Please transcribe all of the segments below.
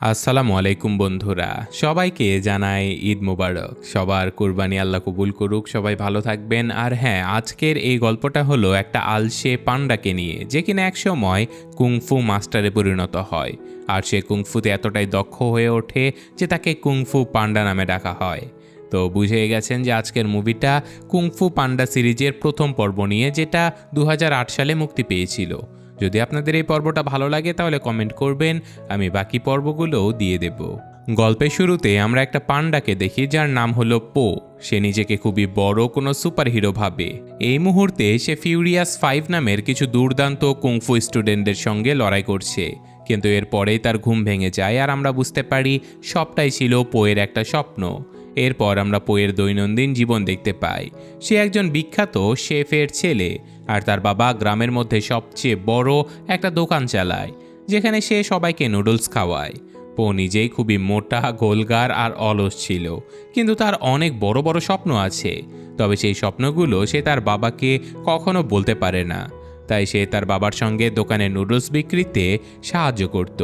আসসালামু আলাইকুম বন্ধুরা, সবাইকে জানাই ঈদ মোবারক। সবার কোরবানি আল্লাহ কবুল করুক, সবাই ভালো থাকবেন। আর হ্যাঁ আজকের এই গল্পটা হলো একটা আলসে পান্ডাকে নিয়ে, যে কিনা একসময় কুংফু মাস্টারে পরিণত হয়। আর সে কুংফুতে এতটাই দক্ষ হয়ে ওঠে যে তাকে কুংফু পান্ডা নামে ডাকা হয়। তো বুঝে গেছেন যে আজকের মুভিটা কুংফু পান্ডা সিরিজের প্রথম পর্ব নিয়ে, যেটা দু হাজার আট সালে মুক্তি পেয়েছিল। যদি আপনাদের এই পর্বটা ভালো লাগে তাহলে কমেন্ট করবেন, আমি বাকি পর্বগুলোও দিয়ে দেব। গল্পের শুরুতে আমরা একটা পান্ডাকে দেখি যার নাম হলো পো। সে নিজেকে খুবই বড় কোনো সুপারহিরো ভাবে। এই মুহূর্তে সে ফিউরিয়াস ফাইভ নামের কিছু দুর্দান্ত কুংফু স্টুডেন্টদের সঙ্গে লড়াই করছে। কিন্তু এরপরেই তার ঘুম ভেঙে যায় আর আমরা বুঝতে পারি সবটাই ছিল পোয়ের একটা স্বপ্ন। এরপর আমরা পোয়ের দৈনন্দিন জীবন দেখতে পাই। সে একজন বিখ্যাত শেফের ছেলে। আর তার বাবা গ্রামের মধ্যে সবচেয়ে বড় একটা দোকান চালায়, যেখানে সে সবাইকে নুডলস খাওয়ায়। পো নিজেই খুবই মোটা, গোলগার আর অলস ছিল, কিন্তু তার অনেক বড় বড় স্বপ্ন আছে। তবে সেই স্বপ্নগুলো সে তার বাবাকে কখনো বলতে পারে না। তাই সে তার বাবার সঙ্গে দোকানে নুডলস বিক্রিতে সাহায্য করত।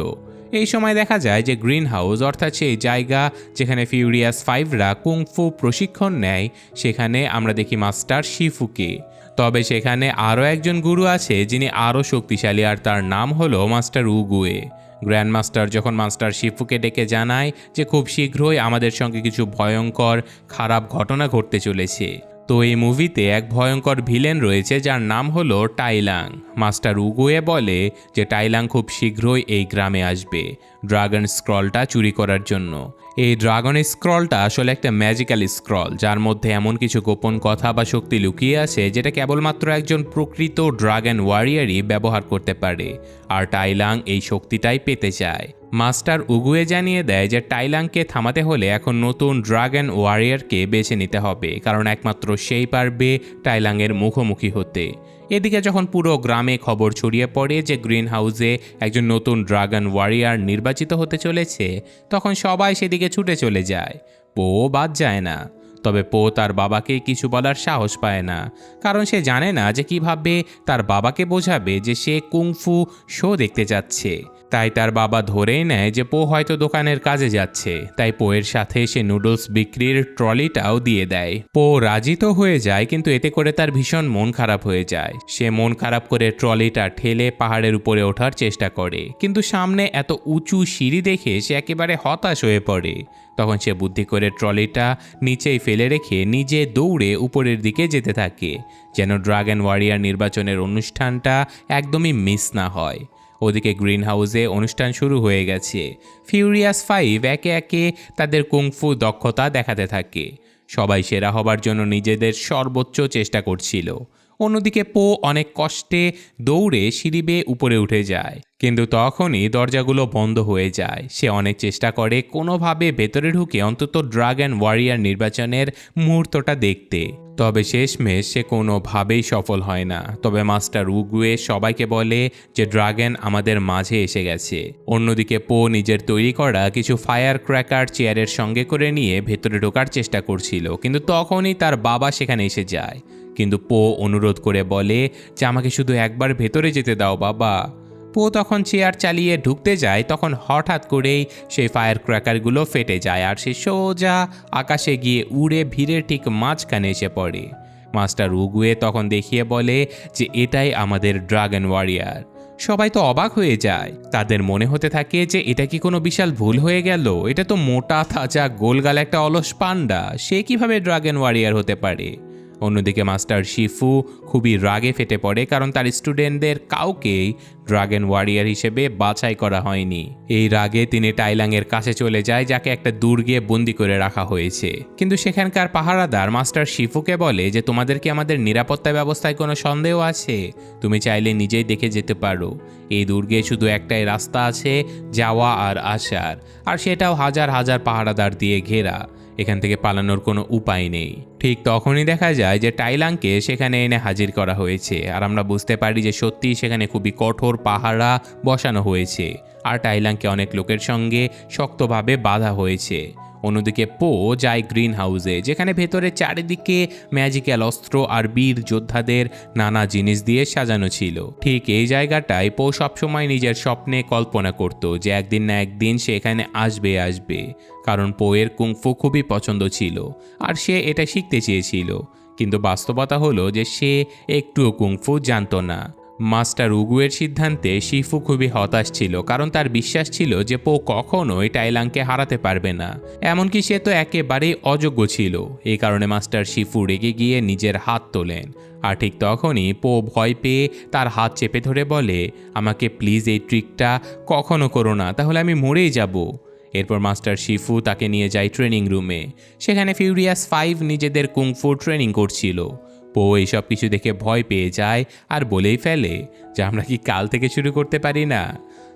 এই সময় দেখা যায় যে গ্রিন হাউস, অর্থাৎ সেই জায়গা যেখানে ফিউরিয়াস ফাইভরা কুংফু প্রশিক্ষণ নেয়, সেখানে আমরা দেখি মাস্টার শিফুকে। তবে সেখানে আরও একজন গুরু আছে যিনি আরও শক্তিশালী, আর তার নাম হলো মাস্টার উগুয়ে। গ্র্যান্ড মাস্টার যখন মাস্টার শিফুকে ডেকে জানায় যে খুব শীঘ্রই আমাদের সঙ্গে কিছু ভয়ঙ্কর, খারাপ ঘটনা ঘটতে চলেছে। তো এই মুভিতে এক ভয়ঙ্কর ভিলেন রয়েছে যার নাম হলো টাইলাং। মাস্টার উগুয়ে বলে যে টাইলাং খুব শীঘ্রই এই গ্রামে আসবে, ড্রাগন স্ক্রলটা চুরি করার জন্য। এই ড্রাগন স্ক্রলটা আসলে একটা ম্যাজিক্যাল স্ক্রল, যার মধ্যে এমন কিছু গোপন কথা বা শক্তি লুকিয়ে আছে যেটা কেবলমাত্র একজন প্রকৃত ড্রাগন ওয়ারিয়ারই ব্যবহার করতে পারে, আর টাইলাং এই শক্তিটাই পেতে চায়। মাস্টার উগুয়ে জানিয়ে দেয় যে টাইলাংকে থামাতে হলে এখন নতুন ড্রাগন ওয়ারিয়ারকে বেছে নিতে হবে, কারণ একমাত্র সেই পারবে টাইলাংয়ের মুখোমুখি হতে। এদিকে যখন পুরো গ্রামে খবর ছড়িয়ে পড়ে যে গ্রিন হাউসে একজন নতুন ড্রাগন ওয়ারিয়ার নির্বাচিত হতে চলেছে, তখন সবাই সেদিকে ছুটে চলে যায়। পো বাদ যায় না। তবে পো তার বাবাকে কিছু বলার সাহস পায় না, কারণ সে জানে না যে কীভাবে তার বাবাকে বোঝাবে যে সে কুংফু শো দেখতে যাচ্ছে। তাই তার বাবা ধরেই নেয় যে পো হয়তো দোকানের কাজে যাচ্ছে, তাই পোয়ের সাথে সে নুডলস বিক্রির ট্রলিটাও দিয়ে দেয়। পো রাজি তো হয়ে যায়, কিন্তু এতে করে তার ভীষণ মন খারাপ হয়ে যায়। সে মন খারাপ করে ট্রলিটা ঠেলে পাহাড়ের উপরে ওঠার চেষ্টা করে, কিন্তু সামনে এত উঁচু সিঁড়ি দেখে সে একেবারে হতাশ হয়ে পড়ে। তখন সে বুদ্ধি করে ট্রলিটা নিচেই ফেলে রেখে নিজে দৌড়ে উপরের দিকে যেতে থাকে, যেন ড্রাগন ওয়ারিয়ার নির্বাচনের অনুষ্ঠানটা একদমই মিস না হয়। ওদিকে গ্রিন হাউসে অনুষ্ঠান শুরু হয়ে গেছে। ফিউরিয়াস ফাইভ একে একে তাদের কুংফু দক্ষতা দেখাতে থাকে। সবাই সেরা হবার জন্য নিজেদের সর্বোচ্চ চেষ্টা করছিল। অন্যদিকে পো অনেক কষ্টে দৌড়ে সিঁড়ি বেয়ে উপরে উঠে যায়। কিন্তু তখনই দরজাগুলো বন্ধ হয়ে যায়। সে অনেক চেষ্টা করে কোনোভাবে ভেতরে ঢুকে অন্তত ড্রাগন ওয়ারিয়ার নির্বাচনের মুহূর্তটা দেখতে। তবে শেষমেশ সে কোনোভাবেই সফল হয় না। তবে মাস্টার উগুয়ে সবাইকে বলে যে ড্রাগন আমাদের মাঝে এসে গেছে। অন্যদিকে পো নিজের তৈরি করা কিছু ফায়ার ক্র্যাকার চেয়ারের সঙ্গে করে নিয়ে ভেতরে ঢোকার চেষ্টা করছিল। কিন্তু তখনই তার বাবা সেখানে এসে যায়। কিন্তু পো অনুরোধ করে বলে যে, আমাকে শুধু একবার ভেতরে যেতে দাও, বাবা। পো তখন চেয়ার চালিয়ে ঢুকতে যায়। তখন হঠাৎ করেই সেই ফায়ার ক্র্যাকারগুলো ফেটে যায় আর সে সোজা আকাশে গিয়ে উড়ে ভিড়ের ঠিক মাঝখানে এসে পড়ে। মাস্টার উগুয়ে তখন দেখিয়ে বলে যে, এটাই আমাদের ড্রাগন ওয়ারিয়ার। সবাই তো অবাক হয়ে যায়। তাদের মনে হতে থাকে যে, এটা কি কোনো বিশাল ভুল হয়ে গেল? এটা তো মোটা, তাজা, গোলগাল একটা অলস পান্ডা। সে কীভাবে ড্রাগন ওয়ারিয়ার হতে পারে? অন্যদিকে মাস্টার শিফু খুবই রাগে ফেটে পড়ে কারণ তার স্টুডেন্টদের কাউকেই ড্রাগন ওয়ারিয়ার হিসেবে বাছাই করা হয়নি। এই রাগে তিনি টাইলাংয়ের কাছে চলে যায়, যাকে একটা দুর্গে বন্দি করে রাখা হয়েছে। কিন্তু সেখানকার পাহারাদার মাস্টার শিফুকে বলে যে, তোমাদের কি আমাদের নিরাপত্তা ব্যবস্থায় কোনো সন্দেহ আছে? তুমি চাইলে নিজেই দেখে যেতে পারো। এই দুর্গে শুধু একটাই রাস্তা আছে, যাওয়া আর আসার। আর সেটাও হাজার হাজার পাহারাদার দিয়ে ঘেরা। এখান থেকে পালানোর কোনো উপায় নেই। ঠিক তখনই দেখা যায় যে টাইলাংকে সেখানে এনে হাজির করা হয়েছে। আর আমরা বুঝতে পারি যে সত্যি সেখানে খুবই কঠোর পাহারা বসানো হয়েছে। আর টাইলাংকে অনেক লোকের সঙ্গে শক্তভাবে বাধা হয়েছে। অন্যদিকে পো যায় গ্রিন হাউসে যেখানে ভেতরে চারিদিকে ম্যাজিক্যাল অস্ত্র আর বীর যোদ্ধাদের নানা জিনিস দিয়ে সাজানো ছিল। ঠিক এই জায়গাটায় পো সবসময় নিজের স্বপ্নে কল্পনা করত যে একদিন না একদিন সে এখানে আসবে আসবে। কারণ পোয়ের কুংফু খুবই পছন্দ ছিল, আর সে এটা শিখতে চেয়েছিল। কিন্তু বাস্তবতা হলো যে সে একটুও কুংফু জানতো না। মাস্টার উগুয়ের সিদ্ধান্তে শিফু খুবই হতাশ ছিল, কারণ তার বিশ্বাস ছিল যে পো কখনোই টাইলাংকে হারাতে পারবে না। এমনকি সে তো একেবারেই অযোগ্য ছিল। এই কারণে মাস্টার শিফু রেগে গিয়ে নিজের হাত তোলেন। আর ঠিক তখনই পো ভয় পেয়ে তার হাত চেপে ধরে বলে, আমাকে প্লিজ এই ট্রিকটা কখনো করো না, তাহলে আমি মরেই যাব। এরপর মাস্টার শিফু তাকে নিয়ে যায় ট্রেনিং রুমে সেখানে ফিউরিয়াস ফাইভ নিজেদের কুংফু ট্রেনিং করছিল। পো এইসব কিছু দেখে ভয় পেয়ে যায় আর বলেই ফেলে যে আমরা কি কাল থেকে শুরু করতে পারি না।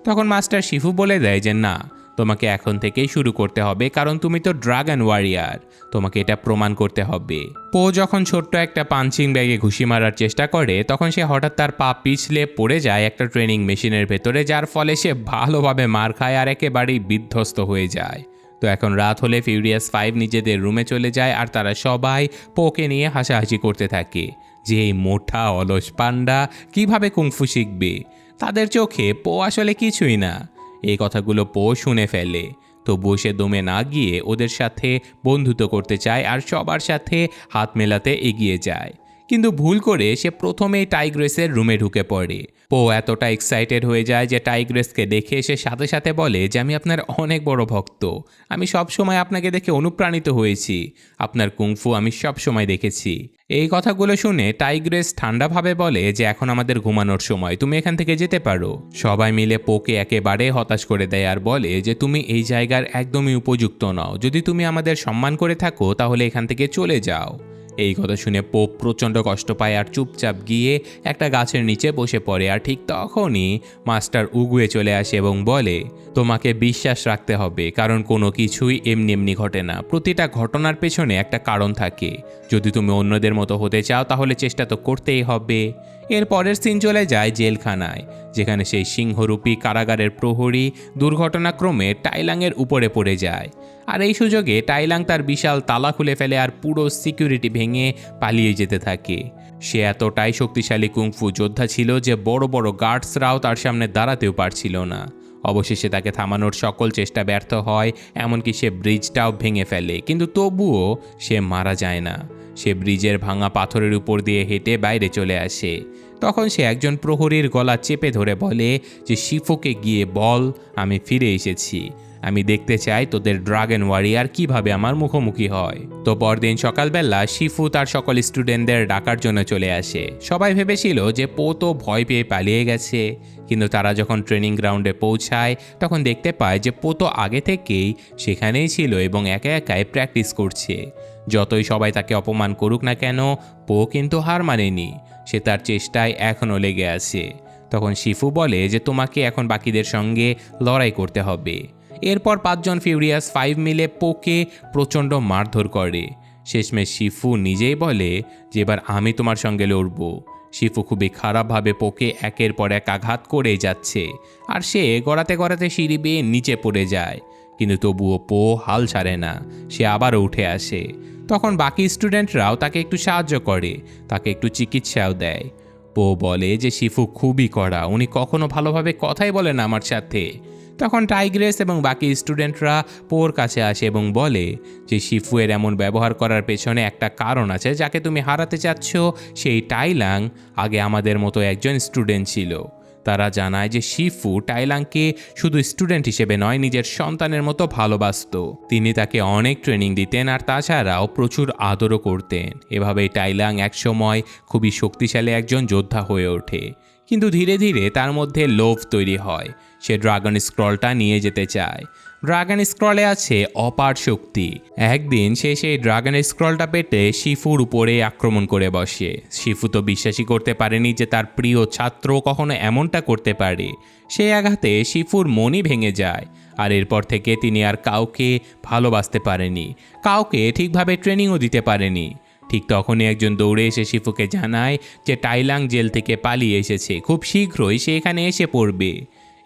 তখন মাস্টার শিফু বলে দেয় যে, না, তোমাকে এখন থেকেই শুরু করতে হবে, কারণ তুমি তো ড্রাগন ওয়ারিয়ার। তোমাকে এটা প্রমাণ করতে হবে। পো যখন ছোট্ট একটা পাঞ্চিং ব্যাগে ঘুষি মারার চেষ্টা করে, তখন সে হঠাৎ তার পা পিছলে পড়ে যায় একটা ট্রেনিং মেশিনের ভেতরে, যার ফলে সে ভালোভাবে মার খায় আর একেবারেই বিধ্বস্ত হয়ে যায়। তো এখন রাত হলে ফিউরিয়াস ফাইভ নিজেদের রুমে চলে যায় আর তারা সবাই পোকে নিয়ে হাসাহাসি করতে থাকে। যে এই মোটা অলস পান্ডা কীভাবে কুংফু শিখবে? তাদের চোখে পো আসলে কিছুই না। এই কথাগুলো পো শুনে ফেলে। তো বসে দমে না গিয়ে ওদের সাথে বন্ধুত্ব করতে চায় আর সবার সাথে হাত মেলাতে এগিয়ে যায়। কিন্তু ভুল করে সে প্রথমেই টাইগ্রেসের রুমে ঢুকে পড়ে। পো এতটা এক্সাইটেড হয়ে যায় যে টাইগ্রেসকে দেখে সে সাথে সাথে বলে যে, আমি আপনার অনেক বড় ভক্ত। আমি সব সময় আপনাকে দেখে অনুপ্রাণিত হয়েছি। আপনার কুংফু আমি সব সময় দেখেছি। এই কথাগুলো শুনে টাইগ্রেস ঠান্ডাভাবে বলে যে, এখন আমাদের ঘুমানোর সময়। তুমি এখান থেকে যেতে পারো। সবাই মিলে পোকে একেবারে হতাশ করে দেয় আর বলে যে, তুমি এই জায়গার একদমই উপযুক্ত নও। যদি তুমি আমাদের সম্মান করে থাকো, তাহলে এখান থেকে চলে যাও। এই কথা শুনে পোপ প্রচণ্ড কষ্ট পায় আর চুপচাপ গিয়ে একটা গাছের নিচে বসে পড়ে। আর ঠিক তখনই মাস্টার উগুয়ে চলে আসে এবং বলে, তোমাকে বিশ্বাস রাখতে হবে, কারণ কোনো কিছুই এমনি এমনি ঘটে না। প্রতিটা ঘটনার পেছনে একটা কারণ থাকে। যদি তুমি অন্যদের মতো হতে চাও, তাহলে চেষ্টা তো করতেই হবে। এর পরের সিন চলে যায় জেলখানায়, যেখানে সেই সিংহরূপী কারাগারের প্রহরী দুর্ঘটনাক্রমে টাইলাংয়ের উপরে পড়ে যায়। আর এই সুযোগে টাইলাং তার বিশাল তালা খুলে ফেলে আর পুরো সিকিউরিটি ভেঙে পালিয়ে যেতে থাকে। সে এতটাই শক্তিশালী কুংফু যোদ্ধা ছিল যে বড় বড় গার্ডসরাও তার সামনে দাঁড়াতেও পারছিল না। অবশেষে তাকে থামানোর সকল চেষ্টা ব্যর্থ হয়, এমনকি সে ব্রিজটাও ভেঙে ফেলে। কিন্তু তবুও সে মারা যায় না। সে ব্রিজের ভাঙা পাথরের উপর দিয়ে হেঁটে বাইরে চলে আসে। তখন সে একজন প্রহরীর গলা চেপে ধরে বলে যে, শিফোকে গিয়ে বল, আমি ফিরে এসেছি। আমি দেখতে চাই তোদের ড্রাগন ওয়ারিয়ার কীভাবে আমার মুখোমুখি হয়। তো পরদিন সকালবেলা শিফু তার সকল স্টুডেন্টদের ডাকার জন্য চলে আসে। সবাই ভেবেছিল যে পো তো ভয় পেয়ে পালিয়ে গেছে। কিন্তু তারা যখন ট্রেনিং গ্রাউন্ডে পৌঁছায়, তখন দেখতে পায় যে পো তো আগে থেকেই সেখানেই ছিল এবং একা একাই প্র্যাকটিস করছে। যতই সবাই তাকে অপমান করুক না কেন, পো কিন্তু হার মানেনি। সে তার চেষ্টায় এখনও লেগে আছে। তখন শিফু বলে যে তোমাকে এখন বাকিদের সঙ্গে লড়াই করতে হবে। এরপর পাঁচজন ফিউরিয়াস ফাইভ মিলে পোকে প্রচণ্ড মারধর করে। শেষমেশ শিফু নিজেই বলে যে এবার আমি তোমার সঙ্গে লড়ব। শিফু খুবই খারাপভাবে পোকে একের পর এক আঘাত করে যাচ্ছে। আর সে গড়াতে গড়াতে সিঁড়ি বেয়ে নিচে পড়ে যায়। কিন্তু তবুও পো হাল ছাড়ে না, সে আবারও উঠে আসে। তখন বাকি স্টুডেন্টরাও তাকে একটু সাহায্য করে, তাকে একটু চিকিৎসাও দেয়। পো বলে যে, শিফু খুবই কড়া, উনি কখনো ভালোভাবে কথাই বলেন না আমার সাথে। তখন টাইগ্রেস এবং বাকি স্টুডেন্টরা পোর কাছে আসে এবং বলে যে, শিফুয়ের এমন ব্যবহার করার পেছনে একটা কারণ আছে যাকে তুমি হারাতে চাচ্ছ। সেই টাইলাং আগে আমাদের মতো একজন স্টুডেন্ট ছিল। তারা জানায় যে, শিফু টাইলাংকে শুধু স্টুডেন্ট হিসেবে নয়, নিজের সন্তানের মতো ভালোবাসত। তিনি তাকে অনেক ট্রেনিং দিতেন আর তাছাড়াও প্রচুর আদরও করতেন। এভাবেই টাইলাং একসময় খুবই শক্তিশালী একজন যোদ্ধা হয়ে ওঠে। কিন্তু ধীরে ধীরে তার মধ্যে লোভ তৈরি হয়। সে ড্রাগন স্ক্রলটা নিয়ে যেতে চায়। ড্রাগন স্ক্রলে আছে অপার শক্তি। একদিন সে সেই ড্রাগন স্ক্রলটা পেটে শিফুর উপরে আক্রমণ করে বসে। শিফু তো বিশ্বাসই করতে পারেনি যে তার প্রিয় ছাত্র কখনো এমনটা করতে পারে। সেই আঘাতে শিফুর মনই ভেঙে যায়, আর এরপর থেকে তিনি আর কাউকে ভালোবাসতে পারেনি। কাউকে ঠিকভাবে ট্রেনিংও দিতে পারেনি। ঠিক তখনই একজন দৌড়ে এসে শিফুকে জানায় যে টাইলাং জেল থেকে পালিয়ে এসেছে। খুব শীঘ্রই সে এখানে এসে পড়বে।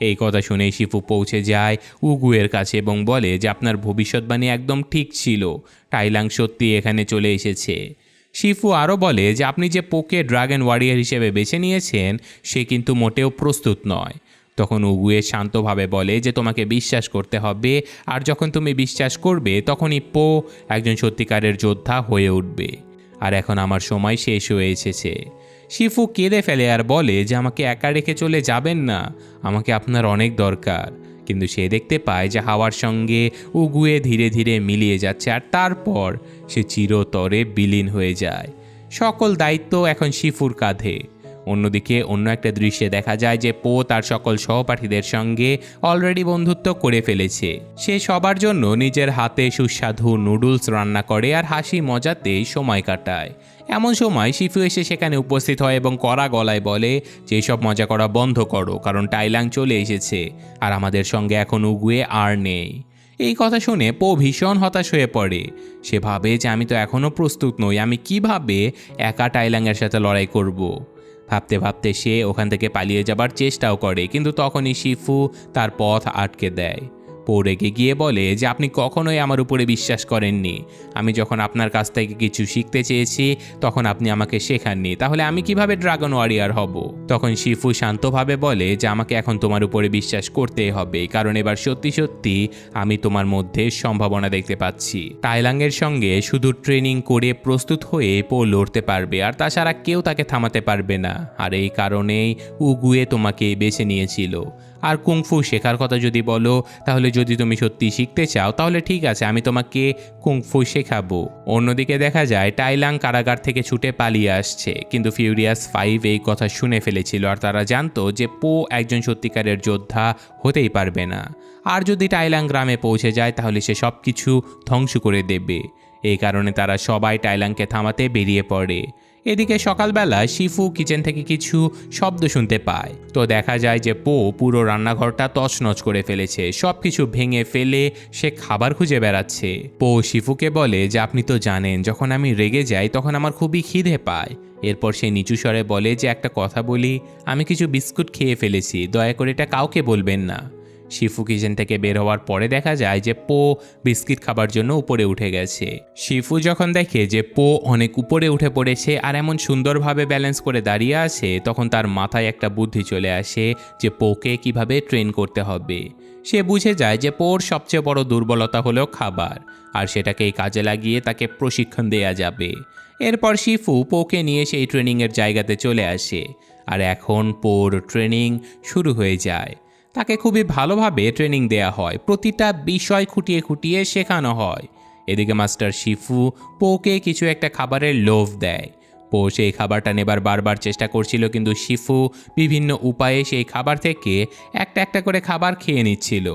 এই কথা শুনে শিফু পৌঁছে যায় উগুয়ের কাছে এবং বলে যে আপনার ভবিষ্যৎবাণী একদম ঠিক ছিল। টাইলাং সত্যি এখানে চলে এসেছে। শিফু আরও বলে যে আপনি যে পোকে ড্রাগন ওয়ারিয়ার হিসেবে বেছে নিয়েছেন, সে কিন্তু মোটেও প্রস্তুত নয়। তখন উগুয়ে শান্তভাবে বলে যে তোমাকে বিশ্বাস করতে হবে, আর যখন তুমি বিশ্বাস করবে, তখনই পো একজন সত্যিকারের যোদ্ধা হয়ে উঠবে। আর এখন আমার সময় শেষ হয়ে এসেছে। শিফু কেঁদে ফেলে আর বলে যে আমাকে একা রেখে চলে যাবেন না, আমাকে আপনার অনেক দরকার। কিন্তু সে দেখতে পায় যে হাওয়ার সঙ্গে উগুয়ে ধীরে ধীরে মিলিয়ে যাচ্ছে আর তারপর সে চিরতরে বিলীন হয়ে যায়। সকল দায়িত্ব এখন শিফুর কাঁধে। অন্যদিকে অন্য একটা দৃশ্যে দেখা যায় যে পো তার সকল সহপাঠীদের সঙ্গে অলরেডি বন্ধুত্ব করে ফেলেছে। সে সবার জন্য নিজের হাতে সুস্বাদু নুডলস রান্না করে আর হাসি মজাতেই সময় কাটায়। এমন সময় শিফু এসে সেখানে উপস্থিত হয় এবং কড়া গলায় বলে যে সব মজা করা বন্ধ করো, কারণ টাইলাং চলে এসেছে, আর আমাদের সঙ্গে এখন উগুয়ে আর নেই। এই কথা শুনে পো ভীষণ হতাশ হয়ে পড়ে। সে ভাবে যে, আমি তো এখনও প্রস্তুত নই, আমি কীভাবে একা টাইলাংয়ের সাথে লড়াই করব। ভাবতে ভাবতে সে ওখান থেকে পালিয়ে যাবার চেষ্টাও করে, কিন্তু তখনই শিফু তার পথ আটকে দেয়। পো রেগে গিয়ে বলে যে, আপনি কখনোই আমার উপরে বিশ্বাস করেননি। আমি যখন আপনার কাছ থেকে কিছু শিখতে চেয়েছি, তখন আপনি আমাকে শেখাননি। তাহলে আমি কীভাবে ড্রাগন ওয়ারিয়ার হব? তখন শিফু শান্তভাবে বলে যে, আমাকে এখন তোমার উপরে বিশ্বাস করতেই হবে। কারণ এবার সত্যি সত্যি আমি তোমার মধ্যে সম্ভাবনা দেখতে পাচ্ছি। টাইলাংয়ের সঙ্গে শুধু ট্রেনিং করে প্রস্তুত হয়ে পো লড়তে পারবে। আর তাছাড়া কেউ তাকে থামাতে পারবে না। আর এই কারণেই উগুয়ে তোমাকে বেছে নিয়েছিল। আর কুংফু শেখার কথা যদি বলো, তাহলে যদি তুমি সত্যি শিখতে চাও, তাহলে ঠিক আছে, আমি তোমাকে কুংফু শেখাবো। অন্যদিকে দেখা যায়, টাইলাং কারাগার থেকে ছুটে পালিয়ে আসছে, কিন্তু ফিউরিয়াস ফাইভ এই কথা শুনে ফেলেছিল, আর তারা জানতো যে পো একজন সত্যিকারের যোদ্ধা হতেই পারবে না। আর যদি টাইলাং গ্রামে পৌঁছে যায়, তাহলে সে সব কিছু ধ্বংস করে দেবে। এই কারণে তারা সবাই টাইলাংকে থামাতে বেরিয়ে পড়ে। এদিকে সকালবেলা শিফু কিচেন থেকে কিছু শব্দ শুনতে পায়। তো দেখা যায় যে পো পুরো রান্নাঘরটা তছনছ করে ফেলেছে। সব কিছু ভেঙে ফেলে সে খাবার খুঁজে বেড়াচ্ছে। পো শিফুকে বলে যে, আপনি তো জানেন, যখন আমি রেগে যাই তখন আমার খুবই খিদে পায়। এরপর সে নিচু স্বরে বলে যে, একটা কথা বলি, আমি কিছু বিস্কুট খেয়ে ফেলেছি, দয়া করে এটা কাউকে বলবেন না। শিফু কিচেন থেকে বের হওয়ার পরে দেখা যায় যে পো বিস্কিট খাবার জন্য উপরে উঠে গেছে। শিফু যখন দেখে যে পো অনেক উপরে উঠে পড়েছে আর এমন সুন্দরভাবে ব্যালেন্স করে দাঁড়িয়ে আছে, তখন তার মাথায় একটা বুদ্ধি চলে আসে যে পোকে কীভাবে ট্রেন করতে হবে। সে বুঝে যায় যে পোর সবচেয়ে বড় দুর্বলতা হলো খাবার, আর সেটাকেই কাজে লাগিয়ে তাকে প্রশিক্ষণ দেয়া যাবে। এরপর শিফু পোকে নিয়ে সেই ট্রেনিংয়ের জায়গাতে চলে আসে, আর এখন পোর ট্রেনিং শুরু হয়ে যায়। তাকে খুবই ভালোভাবে ট্রেনিং দেয়া হয়। প্রতিটা বিষয় খুঁটিয়ে খুঁটিয়ে শেখানো হয়। এদিকে মাস্টার শিফু পোকে কিছু একটা খাবারের লোভ দেয়। পো সেই খাবারটা নেবার বারবার চেষ্টা করছিল, কিন্তু শিফু বিভিন্ন উপায়ে সেই খাবার থেকে একটা একটা করে খাবার খেয়ে নিচ্ছিল।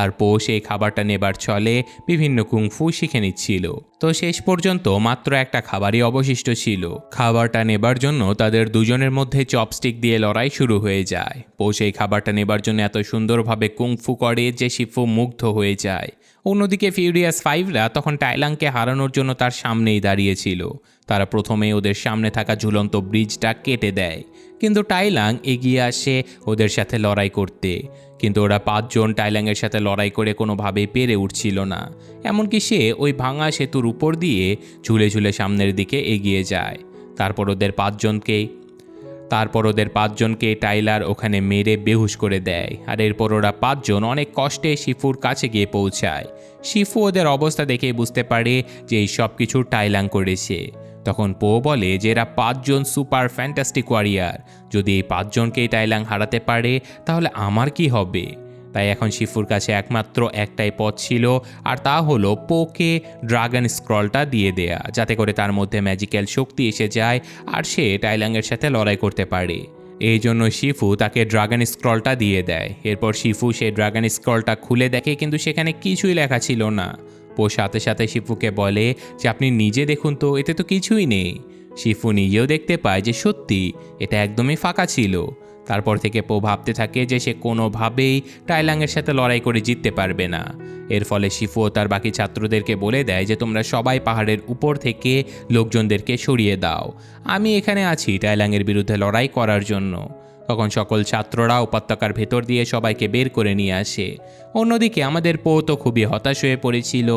আর পো সেই খাবারটা নেবার ছলে বিভিন্ন কুংফু শিখে নিচ্ছিল। তো শেষ পর্যন্ত মাত্র একটা খাবারই অবশিষ্ট ছিল। খাবারটা নেবার জন্য তাদের দুজনের মধ্যে চপস্টিক দিয়ে লড়াই শুরু হয়ে যায়। পো সেই খাবারটা নেবার জন্য এত সুন্দরভাবে কুংফু করে যে শিফু মুগ্ধ হয়ে যায়। অন্যদিকে ফিউরিয়াস ফাইভরা তখন টাইলাংকে হারানোর জন্য তার সামনেই দাঁড়িয়েছিল। তারা প্রথমে ওদের সামনে থাকা ঝুলন্ত ব্রিজটা কেটে দেয়। কিন্তু টাইলাং এগিয়ে আসে ওদের সাথে লড়াই করতে। কিন্তু ওরা পাঁচজন টাইলাংয়ের সাথে লড়াই করে কোনোভাবেই পেরে উঠছিল না। এমনকি সে ওই ভাঙা সেতুর উপর দিয়ে ঝুলে ঝুলে সামনের দিকে এগিয়ে যায়। তারপর ওদের পাঁচজনকে তারপর ওদের পাঁচজনকে টাইলার ওখানে মেরে বেহুশ করে দেয়। আর এরপর ওরা পাঁচজন অনেক কষ্টে শিফুর কাছে গিয়ে পৌঁছায়। শিফু ওদের অবস্থা দেখে বুঝতে পারে যে এই সব কিছু টাইলাং করেছে। তখন পো বলে যে এরা পাঁচজন সুপার ফ্যান্টাস্টিক ওয়ারিয়ার। যদি এই পাঁচজনকেই টাইলাং হারাতে পারে, তাহলে আমার কি হবে? তাই এখন শিফুর কাছে একমাত্র একটাই পথ ছিল, আর তা হলো পোকে ড্রাগন স্ক্রলটা দিয়ে দেয়া, যাতে করে তার মধ্যে ম্যাজিক্যাল শক্তি এসে যায় আর সে টাইলাংয়ের সাথে লড়াই করতে পারে। এই জন্য শিফু তাকে ড্রাগন স্ক্রলটা দিয়ে দেয়। এরপর শিফু সে ড্রাগন স্ক্রলটা খুলে দেখে, কিন্তু সেখানে কিছুই লেখা ছিল না। পো সাথে সাথে শিফুকে বলে, যে আপনি নিজে দেখুন তো, এতে তো কিছুই নেই। শিফু নিজেও দেখতে পায় যে সত্যি, এটা একদমই ফাঁকা ছিল। তারপর থেকে পো ভাবতে থাকে যে সে কোনোভাবেই টাইলাংয়ের সাথে লড়াই করে জিততে পারবে না। এর ফলে শিফু তার বাকি ছাত্রদেরকে বলে দেয় যে, তোমরা সবাই পাহাড়ের উপর থেকে লোকজনদেরকে সরিয়ে দাও। আমি এখানে আছি টাইলাংয়ের বিরুদ্ধে লড়াই করার জন্য। তখন সকল ছাত্ররা উপত্যকার ভেতর দিয়ে সবাইকে বের করে নিয়ে আসে। অন্যদিকে আমাদের পো তো খুবই হতাশ হয়ে পড়েছিল,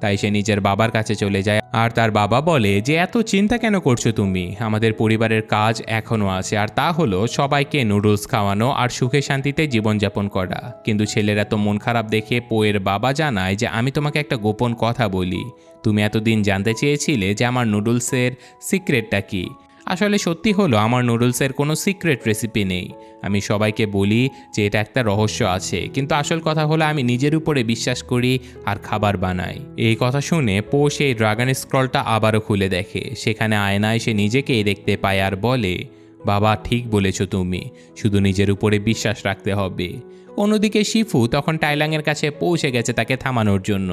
তাই সে নিজের বাবার কাছে চলে যায়। আর তার বাবা বলে, যে এত চিন্তা কেন করছ তুমি? আমাদের পরিবারের কাজ এখনও আছে, আর তা হলো সবাইকে নুডলস খাওয়ানো আর সুখে শান্তিতে জীবনযাপন করা। কিন্তু ছেলেরা তো মন খারাপ দেখে পোয়ের বাবা জানায় যে, আমি তোমাকে একটা গোপন কথা বলি। তুমি এতদিন জানতে চেয়েছিলে যে আমার নুডলসের সিক্রেটটা কি? আসলে সত্যি হলো, আমার নুডলসের কোনো সিক্রেট রেসিপি নেই। আমি সবাইকে বলি যে এটা একটা রহস্য আছে, কিন্তু আসল কথা হলো আমি নিজের উপরে বিশ্বাস করি আর খাবার বানাই। এই কথা শুনে পো সেই ড্রাগন স্ক্রলটা আবারও খুলে দেখে। সেখানে আয়নায় সে নিজেকেই দেখতে পায় আর বলে, বাবা, ঠিক বলেছ তুমি, শুধু নিজের উপরে বিশ্বাস রাখতে হবে। অন্যদিকে শিফু তখন টাইলাংয়ের কাছে পৌঁছে গেছে তাকে থামানোর জন্য।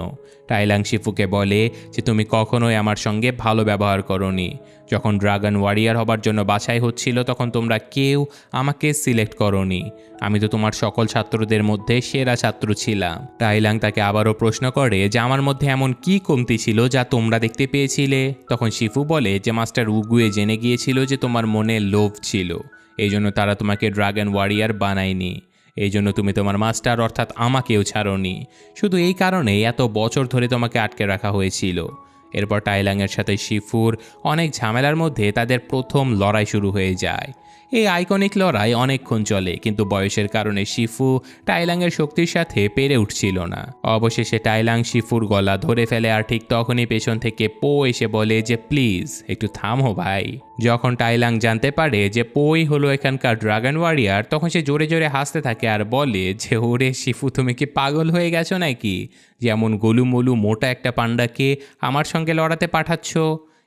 টাইলাং শিফুকে বলে যে, তুমি কখনোই আমার সঙ্গে ভালো ব্যবহার করনি। যখন ড্রাগন ওয়ারিয়ার হবার জন্য বাছাই হচ্ছিল, তখন তোমরা কেউ আমাকে সিলেক্ট করনি। আমি তো তোমার সকল ছাত্রদের মধ্যে সেরা ছাত্র ছিলাম। টাইলাং তাকে আবারও প্রশ্ন করে যে, আমার মধ্যে এমন কি কমতি ছিল যা তোমরা দেখতে পেয়েছিলে? তখন শিফু বলে যে, মাস্টার উগুয়ে জেনে গিয়েছিল যে তোমার মনে লোভ ছিল। এই জন্য তারা তোমাকে ড্রাগন ওয়ারিয়ার বানায়নি। এই জন্য তুমি তোমার মাস্টার অর্থাৎ আমাকেও ছাড়নি। শুধু এই কারণেই এত বছর ধরে তোমাকে আটকে রাখা হয়েছিল। এরপর টাইলাংয়ের সাথে শিফুর অনেক ঝামেলার মধ্যে তাদের প্রথম লড়াই শুরু হয়ে যায়। এই আইকনিক লড়াই অনেকক্ষণ চলে, কিন্তু বয়সের কারণে শিফু টাইলাংয়ের শক্তির সাথে পেরে উঠছিল না। অবশেষে টাইলাং শিফুর গলা ধরে ফেলে আর ঠিক তখনই পেছন থেকে পো এসে বলে যে, প্লিজ, একটু থামো ভাই। যখন টাইলাং জানতে পারে যে পোই হলো এখানকার ড্রাগন ওয়ারিয়ার, তখন সে জোরে জোরে হাসতে থাকে আর বলে, যে ওরে শিফু, তুমি কি পাগল হয়ে গেছো নাকি? যেমন গোলুমলু মোটা একটা পান্ডাকে আমার সঙ্গে লড়াতে পাঠাচ্ছ?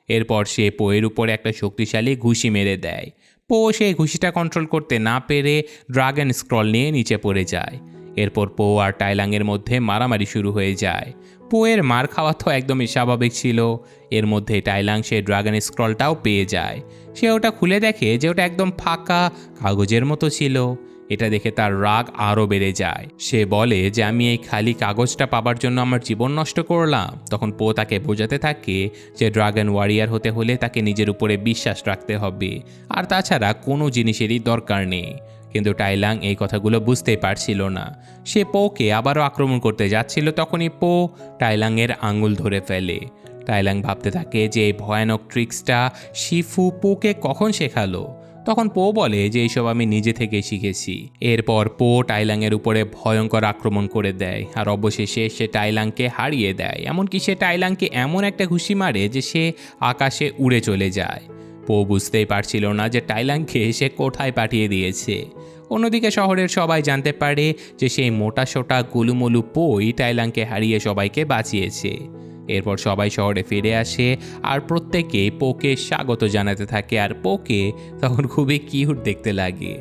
এরপর সে পোয়ের উপরে একটা শক্তিশালী ঘুষি মেরে দেয়। পো সেই ঘুষিটা কন্ট্রোল করতে না পেরে ড্রাগন স্ক্রল নিয়ে নিচে পড়ে যায়। এরপর পো আর টাইলাংয়ের মধ্যে মারামারি শুরু হয়ে যায়। পোয়ের মার খাওয়া তো একদমই স্বাভাবিক ছিল। এর মধ্যে টাইলাং সে ড্রাগন স্ক্রলটাও পেয়ে যায়। সে ওটা খুলে দেখে যে ওটা একদম ফাঁকা কাগজের মতো ছিল। এটা দেখে তার রাগ আরও বেড়ে যায়। সে বলে যে, আমি এই খালি কাগজটা পাবার জন্য আমার জীবন নষ্ট করলাম। তখন পো তাকে বোঝাতে থাকে যে, ড্রাগন ওয়ারিয়ার হতে হলে তাকে নিজের উপরে বিশ্বাস রাখতে হবে। আর তাছাড়া কোনো জিনিসেরই দরকার নেই। কিন্তু টাইলাং এই কথাগুলো বুঝতেই পারছিল না। সে পোকে আবারও আক্রমণ করতে যাচ্ছিল তখনই পো টাইলাংয়ের আঙুল ধরে ফেলে। টাইলাং ভাবতে থাকে যে, এই ভয়ানক ট্রিক্সটা শিফু পোকে কখন শেখালো? তখন পো বলে যে এইসব আমি নিজে থেকে শিখেছি। এরপর পো টাইলাংয়ের উপরে ভয়ঙ্কর আক্রমণ করে দেয় আর অবশেষে সে টাইলাংকে হারিয়ে দেয়। এমনকি সে টাইলাংকে এমন একটা ঘুষি মারে যে সে আকাশে উড়ে চলে যায়। পো বুঝতেই পারছিল না যে টাইলাংকে সে কোথায় পাঠিয়ে দিয়েছে। অন্যদিকে শহরের সবাই জানতে পারে যে সেই মোটা সোটা গুলুমুলু পোই টাইলাংকে হারিয়ে সবাইকে বাঁচিয়েছে। এরপর সবাই শহরে ফিরে আসে আর প্রত্যেকেই পোকে স্বাগত জানাতে থাকে। আর পোকে তখন খুবই কিউট দেখতে লাগে।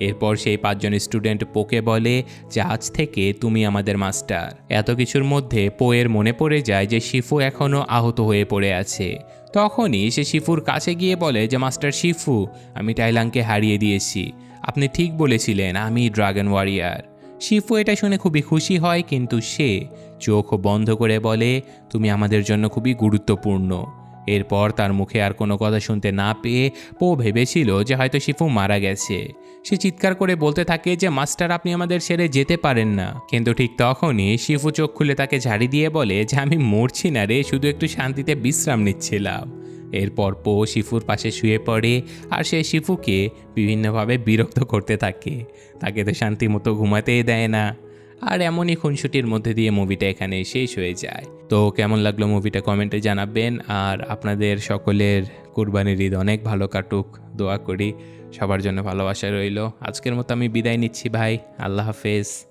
এরপর সেই পাঁচজন স্টুডেন্ট পোকে বলে, যে আজ থেকে তুমি আমাদের মাস্টার এত কিছুর মধ্যে পোয়ের মনে পড়ে যায় যে শিফু এখনও আহত হয়ে পড়ে আছে। তখনই সে শিফুর কাছে গিয়ে বলে, যে মাস্টার শিফু, আমি টাইলাংকে হারিয়ে দিয়েছি। আপনি ঠিক বলেছিলেন আমি ড্রাগন ওয়ারিয়ার শিফু এটা শুনে খুবই খুশি হয়, কিন্তু সে চোখ বন্ধ করে বলে, তুমি আমাদের জন্য খুবই গুরুত্বপূর্ণ। এরপর তার মুখে আর কোনো কথা শুনতে না পেয়ে পো ভেবেছিল যে হয়তো শিফু মারা গেছে। সে চিৎকার করে বলতে থাকে যে, মাস্টার, আপনি আমাদের ছেড়ে যেতে পারেন না। কিন্তু ঠিক তখনই শিফু চোখ খুলে তাকে ঝাড়ি দিয়ে বলে, যে আমি মরছি না রে, শুধু একটু শান্তিতে বিশ্রাম নিচ্ছিলাম। এরপর পো শিফুর পাশে শুয়ে পড়ে আর সে শিফুকে বিভিন্নভাবে বিরক্ত করতে থাকে। তাকে তো শান্তি মতো ঘুমাতেই দেয় না। আর এমনই খুনসুটির মধ্যে দিয়ে মুভিটা এখানে শেষ হয়ে যায়। তো কেমন লাগল মুভিটা কমেন্টে জানাবেন। আর আপনাদের সকলের কুরবানির ঈদ অনেক ভালো কাটুক। দোয়া করি। সবার জন্য ভালোবাসা রইল। আজকের মতো আমি বিদায় নিচ্ছি ভাই। আল্লাহ হাফেজ।